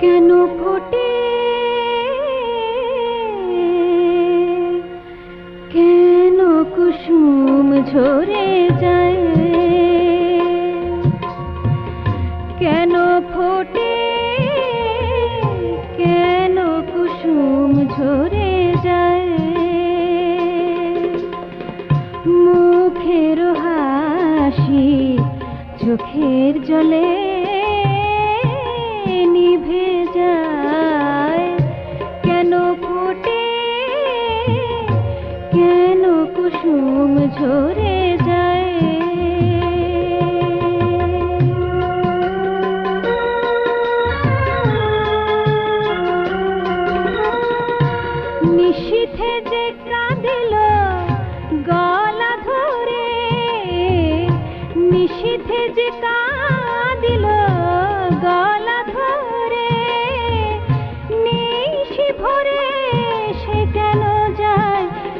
ফোটে? কেন কুসুম ঝরে যায়? কেন ফোটে? কেন কুসুম ঝরে যায়? মুখের হাসি চোখের জলে কুসুম ঝরে যায়। নিশীথে যে কাঁদিল গলা ধরে নিশীথে যে কাঁদিল গলা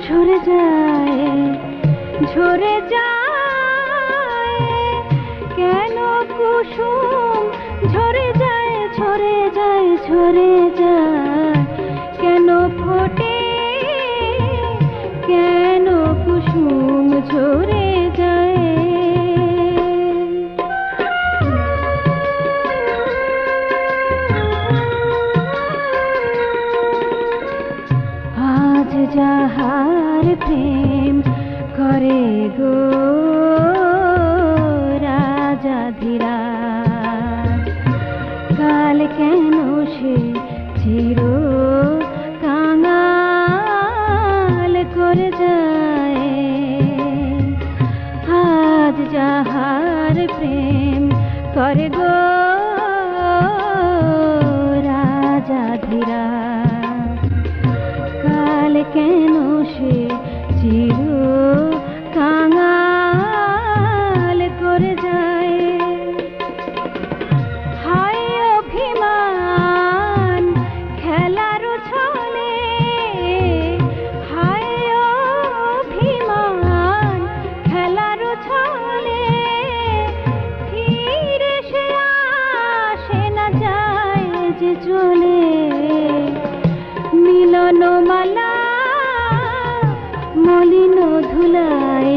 ঝরে যায় ঝরে যায়। কেন কুসুম ঝরে যায় ঝরে যায় ঝরে গো রাজা ধীরাজ। কাল কেন সে চির কাঙাল করে যায়? আজ যাহার প্রেম করে গো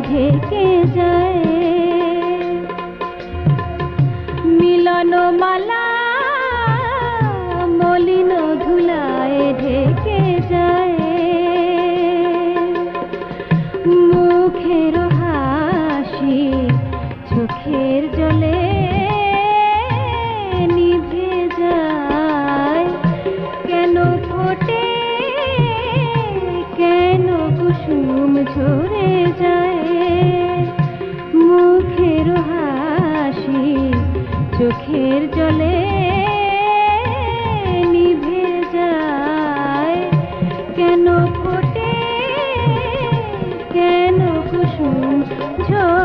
থেকে যায়। মিলন মালা মলিন ধুলায় ঢেকে যায়। মুখের হাসি চোখের জলে নিভে যায়। কেন ফোটে, কেন কুসুম ঝরে চোখের জলে নিভে যায়। কেন ফোটে কেন কুসুম ঝোল